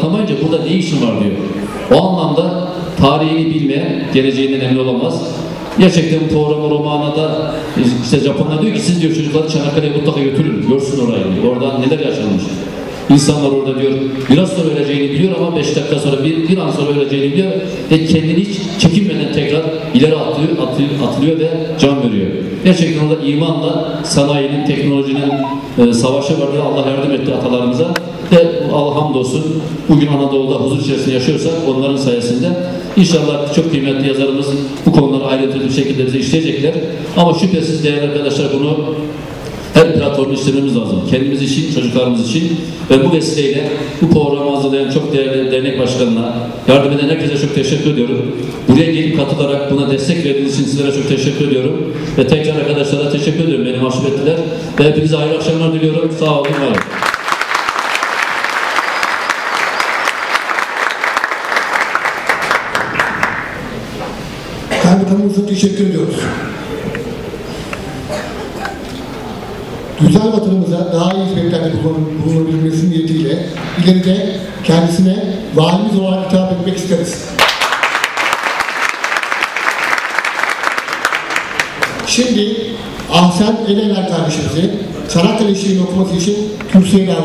Anlamayınca burada ne işin var diyor. O anlamda tarihini bilmeyen geleceğinden emin olamaz. Gerçekten bu program romanı da işte Japonlar diyor ki siz diyor çocukları Çanakkale'ye mutlaka götürün. Görsün orayı diyor. Orada neler yaşanmış. İnsanlar orada diyor biraz sonra öleceğini biliyor ama 5 dakika sonra bir, bir an sonra öleceğini biliyor ve kendini hiç çekinmeden tekrar ileri atlıyor, atıyor, atılıyor ve can veriyor. Gerçekten orada imanla sanayinin, teknolojinin e, savaşı vardı. Allah yardım etti atalarımıza. Ve Allah hamdolsun bugün Anadolu'da huzur içerisinde yaşıyorsak onların sayesinde inşallah çok kıymetli yazarımız bu konuları ayrıntılı bir şekilde bize işleyecekler. Ama şüphesiz değerli arkadaşlar bunu her platformu işlememiz lazım. Kendimiz için, çocuklarımız için ve bu vesileyle bu programı hazırlayan çok değerli dernek başkanına, yardım eden herkese çok teşekkür ediyorum. Buraya gelip katılarak buna destek verdiğiniz için sizlere çok teşekkür ediyorum. Ve tekrar arkadaşlara teşekkür ediyorum. Beni mahcup ettiler. Ve hepinize hayırlı akşamlar diliyorum. Sağ olun, var olun. Kaymakamımıza teşekkür ediyoruz. Güzel vatanımıza daha iyi hizmetlerde bulun- bulunabilmesi niyetiyle ileride kendisine valimiz olarak hitap etmek isteriz. Şimdi Ahsen Eneler kardeşimizi Çanakkale şiirini okuması için kürsüye davet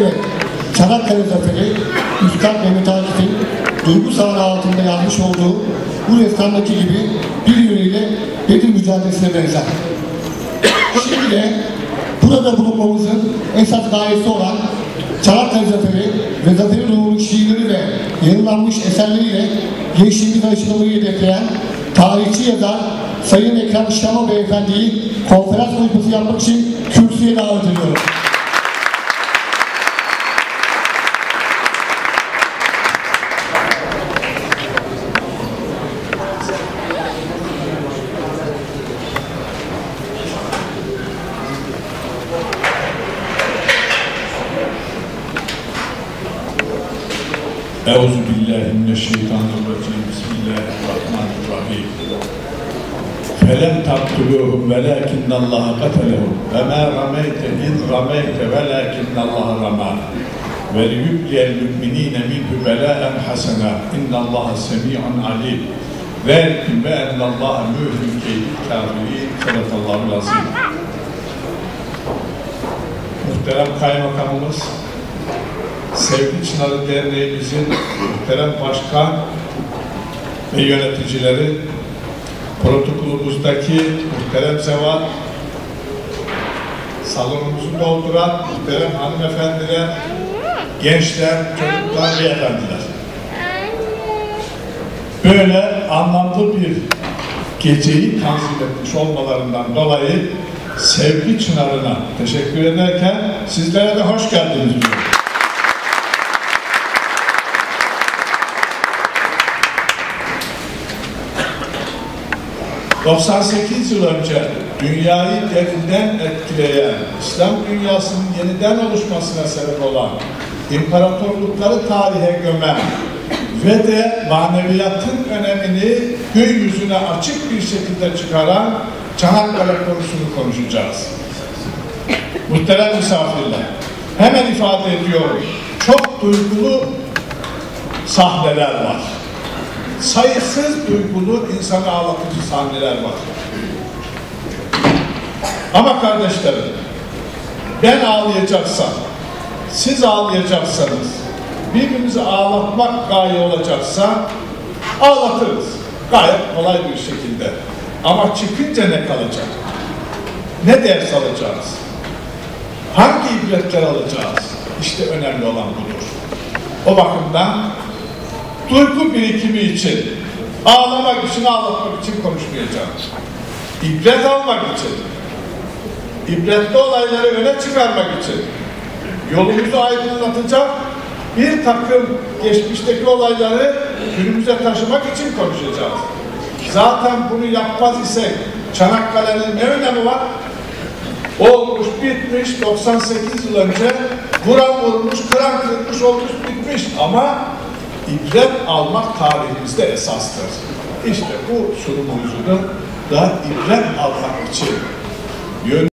Evet, Çanakkale Zaferi, Üstad Mehmet Akif'in duygu sahanı altında yazmış olduğu bu ressamdaki gibi bir yönüyle Bedir mücadelesine benzer. Şimdi de burada bulunmamızın esas gayesi olan Çanakkale Zaferi ve Zaferi ruhunun şiirleri ve yayınlanmış eserleriyle gençliğimizi aşılamayı hedefleyen tarihçi yazar Sayın Ekrem Şama Beyefendi'yi konferans konuşması yapmak için kürsüye davet ediyorum. Euzu billahi mineşşeytanirracim. Bismillahirrahmanirrahim. Felem taktuluhum velakinnallaha katelehum ve ma rameyte iz rameyte velakinnallaha rama ve liyubliyel müminine minhu belaen hasena. İnnallaha semi'un alim Zalikum ve ennallaha mühlim keydil kafirin sadakallahu azim Muhterem Kaymakamımız Sevgi Çınarı Derneğimizin muhterem başkan ve yöneticileri, protokolümüzdeki muhterem zevat, salonumuzu dolduran muhterem hanımefendiler, gençler, çocuklar ve efendiler. Böyle anlamlı bir geceyi tanzim etmiş olmalarından dolayı Sevgi Çınarı'na teşekkür ederken sizlere de hoş geldiniz diyorum. 98 yıl önce dünyayı derinden etkileyen, İslam dünyasının yeniden oluşmasına sebep olan, imparatorlukları tarihe gömen ve de maneviyatın önemini gün yüzüne açık bir şekilde çıkaran Çanakkale konusunu konuşacağız. Muhterem misafirler, hemen ifade ediyorum, çok duygulu sahneler var sayısız duygulu insanı ağlatıcı sahneler var. Ama kardeşlerim, ben ağlayacaksam, siz ağlayacaksanız, birbirimizi ağlatmak gaye olacaksa ağlatırız. Gayet kolay bir şekilde. Ama çıkınca ne kalacak? Ne ders alacağız? Hangi ibretler alacağız? İşte önemli olan budur. O bakımdan duygu birikimi için, ağlamak için, ağlatmak için konuşmayacağım. İbret almak için, ibretli olayları öne çıkarmak için, yolumuzu aydınlatacak bir takım geçmişteki olayları günümüze taşımak için konuşacağız. Zaten bunu yapmaz isek Çanakkale'nin ne önemi var? Olmuş, bitmiş, 98 yıl önce vuran vurmuş, kıran kırmış, olmuş, bitmiş. Ama ibret almak tarihimizde esastır. İşte bu sunumumuzu da ibret almak için yön